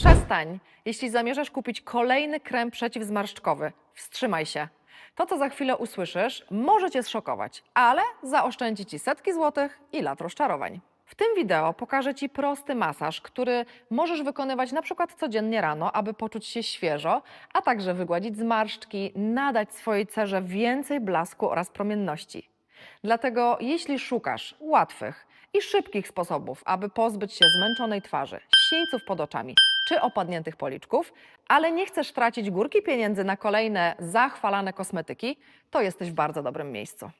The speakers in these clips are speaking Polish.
Przestań, jeśli zamierzasz kupić kolejny krem przeciwzmarszczkowy. Wstrzymaj się. To, co za chwilę usłyszysz, może Cię zszokować, ale zaoszczędzi Ci setki złotych i lat rozczarowań. W tym wideo pokażę Ci prosty masaż, który możesz wykonywać na przykład codziennie rano, aby poczuć się świeżo, a także wygładzić zmarszczki, nadać swojej cerze więcej blasku oraz promienności. Dlatego jeśli szukasz łatwych i szybkich sposobów, aby pozbyć się zmęczonej twarzy, sieńców pod oczami czy opadniętych policzków, ale nie chcesz tracić górki pieniędzy na kolejne zachwalane kosmetyki, to jesteś w bardzo dobrym miejscu.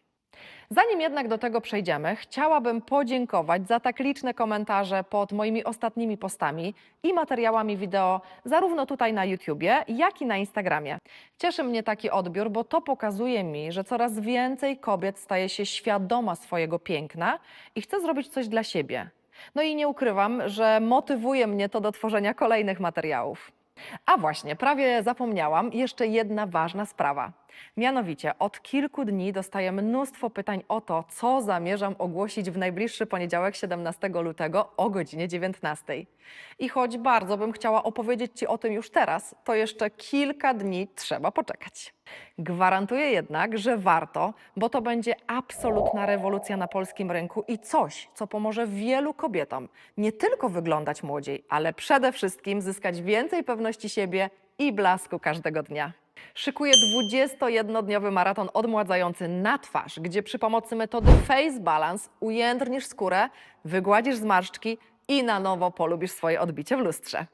Zanim jednak do tego przejdziemy, chciałabym podziękować za tak liczne komentarze pod moimi ostatnimi postami i materiałami wideo, zarówno tutaj na YouTubie, jak i na Instagramie. Cieszy mnie taki odbiór, bo to pokazuje mi, że coraz więcej kobiet staje się świadoma swojego piękna i chce zrobić coś dla siebie. No i nie ukrywam, że motywuje mnie to do tworzenia kolejnych materiałów. A właśnie, prawie zapomniałam, jeszcze jedna ważna sprawa. Mianowicie, od kilku dni dostaję mnóstwo pytań o to, co zamierzam ogłosić w najbliższy poniedziałek 17 lutego o godzinie 19. I choć bardzo bym chciała opowiedzieć Ci o tym już teraz, to jeszcze kilka dni trzeba poczekać. Gwarantuję jednak, że warto, bo to będzie absolutna rewolucja na polskim rynku i coś, co pomoże wielu kobietom nie tylko wyglądać młodziej, ale przede wszystkim zyskać więcej pewności siebie i blasku każdego dnia. Szykuję 21-dniowy maraton odmładzający na twarz, gdzie przy pomocy metody Face Balance ujędrnisz skórę, wygładzisz zmarszczki i na nowo polubisz swoje odbicie w lustrze.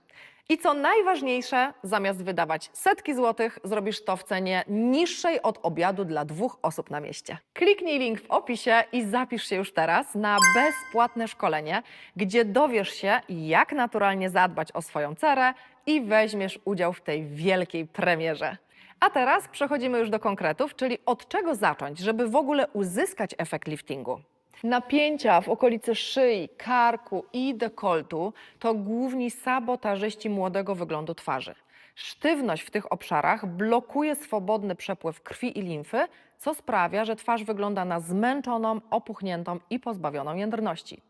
I co najważniejsze, zamiast wydawać setki złotych, zrobisz to w cenie niższej od obiadu dla dwóch osób na mieście. Kliknij link w opisie i zapisz się już teraz na bezpłatne szkolenie, gdzie dowiesz się, jak naturalnie zadbać o swoją cerę i weźmiesz udział w tej wielkiej premierze. A teraz przechodzimy już do konkretów, czyli od czego zacząć, żeby w ogóle uzyskać efekt liftingu. Napięcia w okolicy szyi, karku i dekoltu to główni sabotażyści młodego wyglądu twarzy. Sztywność w tych obszarach blokuje swobodny przepływ krwi i limfy, co sprawia, że twarz wygląda na zmęczoną, opuchniętą i pozbawioną jędrności.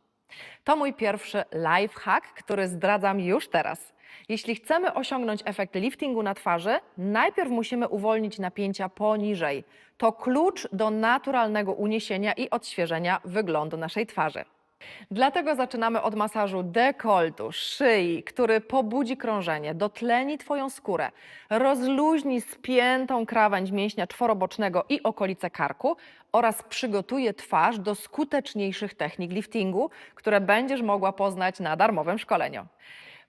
To mój pierwszy life hack, który zdradzam już teraz. Jeśli chcemy osiągnąć efekt liftingu na twarzy, najpierw musimy uwolnić napięcia poniżej. To klucz do naturalnego uniesienia i odświeżenia wyglądu naszej twarzy. Dlatego zaczynamy od masażu dekoltu, szyi, który pobudzi krążenie, dotleni Twoją skórę, rozluźni spiętą krawędź mięśnia czworobocznego i okolice karku oraz przygotuje twarz do skuteczniejszych technik liftingu, które będziesz mogła poznać na darmowym szkoleniu.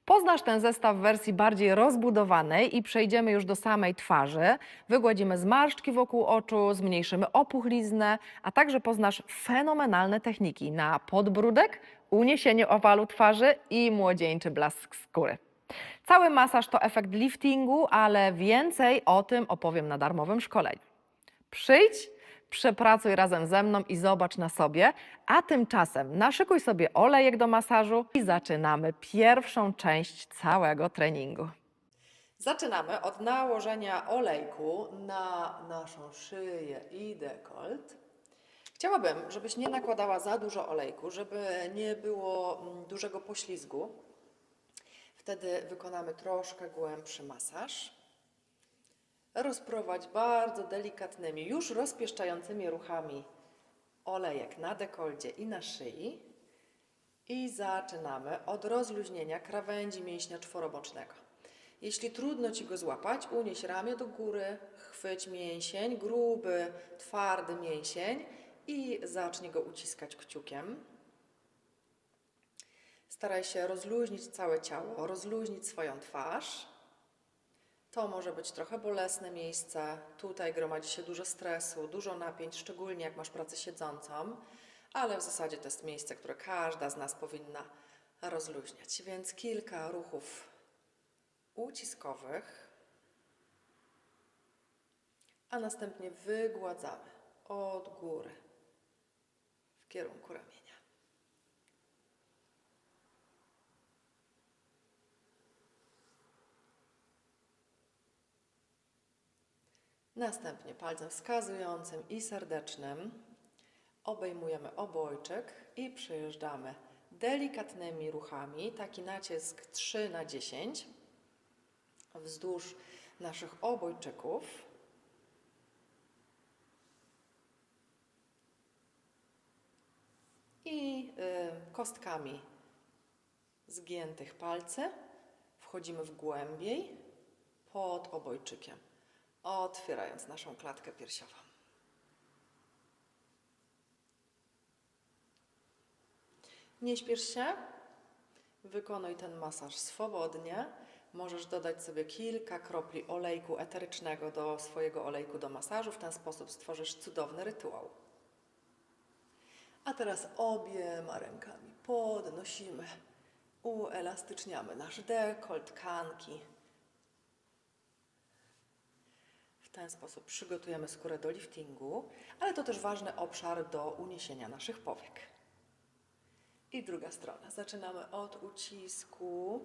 Poznasz ten zestaw w wersji bardziej rozbudowanej i przejdziemy już do samej twarzy. Wygładzimy zmarszczki wokół oczu, zmniejszymy opuchliznę, a także poznasz fenomenalne techniki na podbródek, uniesienie owalu twarzy i młodzieńczy blask skóry. Cały masaż to efekt liftingu, ale więcej o tym opowiem na darmowym szkoleniu. Przyjdź, przepracuj razem ze mną i zobacz na sobie, a tymczasem naszykuj sobie olejek do masażu i zaczynamy pierwszą część całego treningu. Zaczynamy od nałożenia olejku na naszą szyję i dekolt. Chciałabym, żebyś nie nakładała za dużo olejku, żeby nie było mm, dużego poślizgu. Wtedy wykonamy troszkę głębszy masaż rozprowadź bardzo delikatnymi, już rozpieszczającymi ruchami olejek na dekolcie i na szyi. I zaczynamy od rozluźnienia krawędzi mięśnia czworobocznego. Jeśli trudno Ci go złapać, unieś ramię do góry, chwyć mięsień, gruby, twardy mięsień i zacznij go uciskać kciukiem. Staraj się rozluźnić całe ciało, rozluźnić swoją twarz. To może być trochę bolesne miejsce. Tutaj gromadzi się dużo stresu, dużo napięć, szczególnie jak masz pracę siedzącą, ale w zasadzie to jest miejsce, które każda z nas powinna rozluźniać. Więc kilka ruchów uciskowych, a następnie wygładzamy od góry w kierunku ramienia. Następnie palcem wskazującym i serdecznym obejmujemy obojczyk i przejeżdżamy delikatnymi ruchami, taki nacisk 3 na 10 wzdłuż naszych obojczyków. I y, kostkami zgiętych palcy wchodzimy w głębiej pod obojczykiem, otwierając naszą klatkę piersiową. Nie śpiesz się, wykonuj ten masaż swobodnie. Możesz dodać sobie kilka kropli olejku eterycznego do swojego olejku do masażu. W ten sposób stworzysz cudowny rytuał. A teraz obiema rękami podnosimy, uelastyczniamy nasz dekolt, tkanki. W ten sposób przygotujemy skórę do liftingu, ale to też ważny obszar do uniesienia naszych powiek. I druga strona. Zaczynamy od ucisku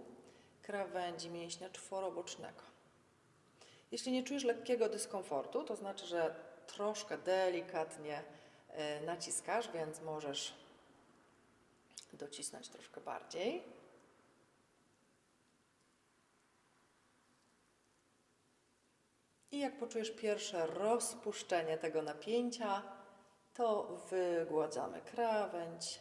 krawędzi mięśnia czworobocznego. Jeśli nie czujesz lekkiego dyskomfortu, to znaczy, że troszkę delikatnie e, naciskasz, więc możesz docisnąć troszkę bardziej. Jak poczujesz pierwsze rozpuszczenie tego napięcia, to wygładzamy krawędź.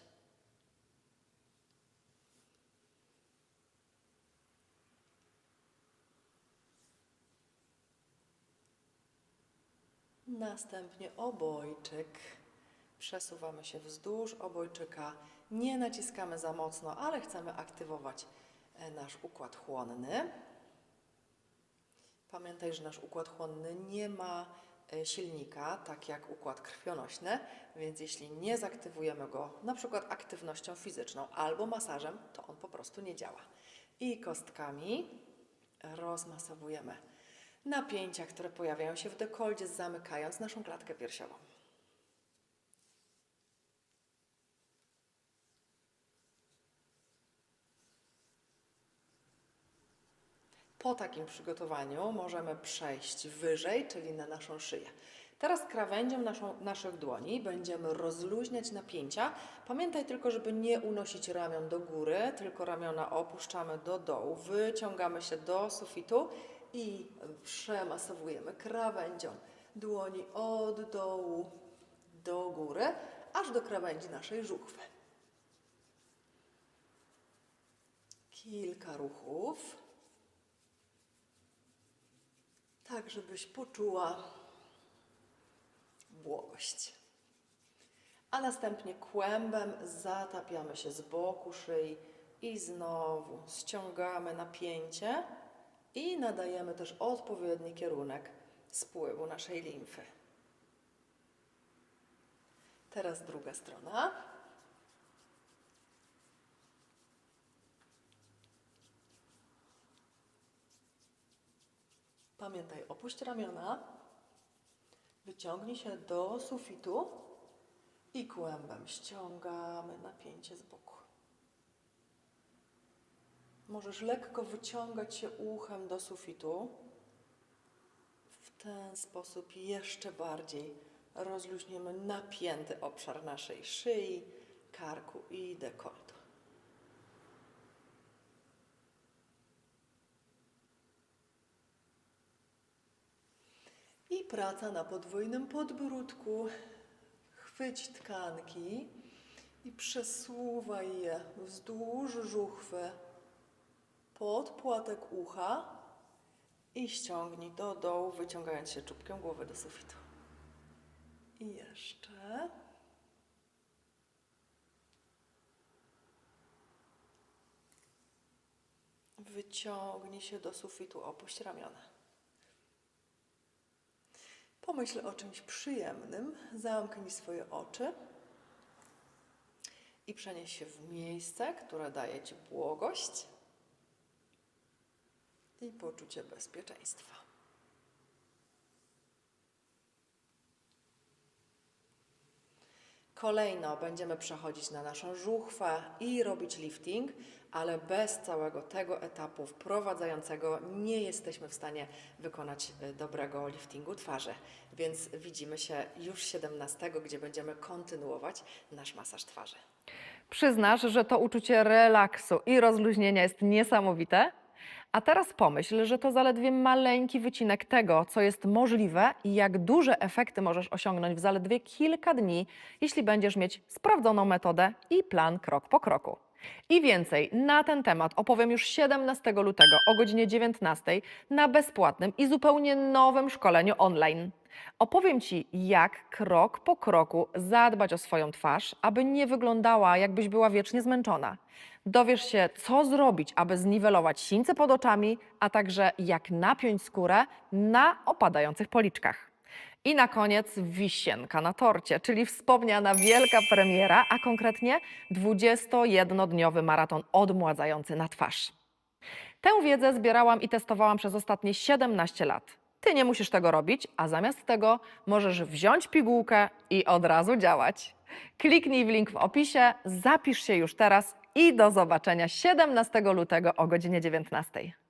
Następnie obojczyk. Przesuwamy się wzdłuż obojczyka. Nie naciskamy za mocno, ale chcemy aktywować e, nasz układ chłonny. Pamiętaj, że nasz układ chłonny nie ma e, silnika, tak jak układ krwionośny, więc jeśli nie zaktywujemy go na przykład aktywnością fizyczną albo masażem, to on po prostu nie działa. I kostkami rozmasowujemy napięcia, które pojawiają się w dekolcie, zamykając naszą klatkę piersiową. Po takim przygotowaniu możemy przejść wyżej, czyli na naszą szyję. Teraz krawędzią naszą, naszych dłoni będziemy rozluźniać napięcia. Pamiętaj tylko, żeby nie unosić ramion do góry, tylko ramiona opuszczamy do dołu, wyciągamy się do sufitu i przemasowujemy krawędzią dłoni od dołu do góry, aż do krawędzi naszej żuchwy. Kilka ruchów, tak żebyś poczuła błogość. A następnie kłębem zatapiamy się z boku szyi i znowu ściągamy napięcie i nadajemy też odpowiedni kierunek spływu naszej limfy. Teraz druga strona. Pamiętaj, opuść ramiona, wyciągnij się do sufitu i kłębem ściągamy napięcie z boku. Możesz lekko wyciągać się uchem do sufitu. W ten sposób jeszcze bardziej rozluźnimy napięty obszar naszej szyi, karku i dekoltu. I praca na podwójnym podbródku. Chwyć tkanki i przesuwaj je wzdłuż żuchwy pod płatek ucha i ściągnij do dołu, wyciągając się czubkiem głowy do sufitu. I jeszcze. Wyciągnij się do sufitu, opuść ramiona. Pomyśl o czymś przyjemnym, zamknij swoje oczy i przenieś się w miejsce, które daje Ci błogość i poczucie bezpieczeństwa. Kolejno będziemy przechodzić na naszą żuchwę i robić lifting, ale bez całego tego etapu wprowadzającego nie jesteśmy w stanie wykonać y, dobrego liftingu twarzy. Więc widzimy się już 17, gdzie będziemy kontynuować nasz masaż twarzy. Przyznasz, że to uczucie relaksu i rozluźnienia jest niesamowite? A teraz pomyśl, że to zaledwie maleńki wycinek tego, co jest możliwe i jak duże efekty możesz osiągnąć w zaledwie kilka dni, jeśli będziesz mieć sprawdzoną metodę i plan krok po kroku. I więcej na ten temat opowiem już 17 lutego o godzinie 19 na bezpłatnym i zupełnie nowym szkoleniu online. Opowiem Ci, jak krok po kroku zadbać o swoją twarz, aby nie wyglądała, jakbyś była wiecznie zmęczona. Dowiesz się, co zrobić, aby zniwelować sińce pod oczami, a także jak napiąć skórę na opadających policzkach. I na koniec wisienka na torcie, czyli wspomniana wielka premiera, a konkretnie 21-dniowy maraton odmładzający na twarz. Tę wiedzę zbierałam i testowałam przez ostatnie 17 lat. Ty nie musisz tego robić, a zamiast tego możesz wziąć pigułkę i od razu działać. Kliknij w link w opisie, zapisz się już teraz i do zobaczenia 17 lutego o godzinie 19.